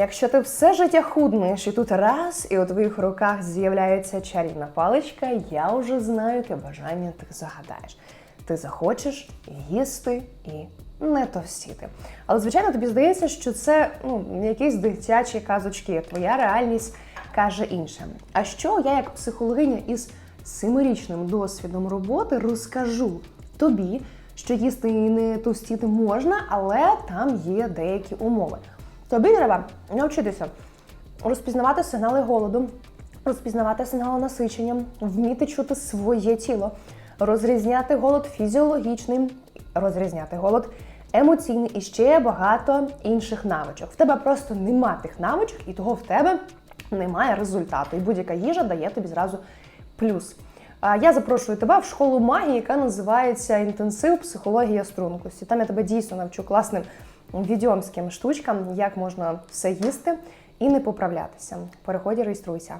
Якщо ти все життя худнеш, і тут раз, і у твоїх руках з'являється чарівна паличка, я вже знаю, яке бажання ти загадаєш. Ти захочеш їсти і не товстіти. Але звичайно, тобі здається, що це ну, якісь дитячі казочки. Твоя реальність каже інше. А що я, як психологиня із семирічним досвідом роботи, розкажу тобі, що їсти і не товстіти можна, але там є деякі умови. Тобі треба навчитися розпізнавати сигнали голоду, розпізнавати сигнали насичення, вміти чути своє тіло, розрізняти голод фізіологічний, розрізняти голод емоційний і ще багато інших навичок. В тебе просто нема тих навичок, і того в тебе немає результату. І будь-яка їжа дає тобі зразу плюс. Я запрошую тебе в школу магії, яка називається інтенсив психологія стрункості. Там я тебе дійсно навчу класним відьомським штучкам, як можна все їсти і не поправлятися. Переходь, реєструйся.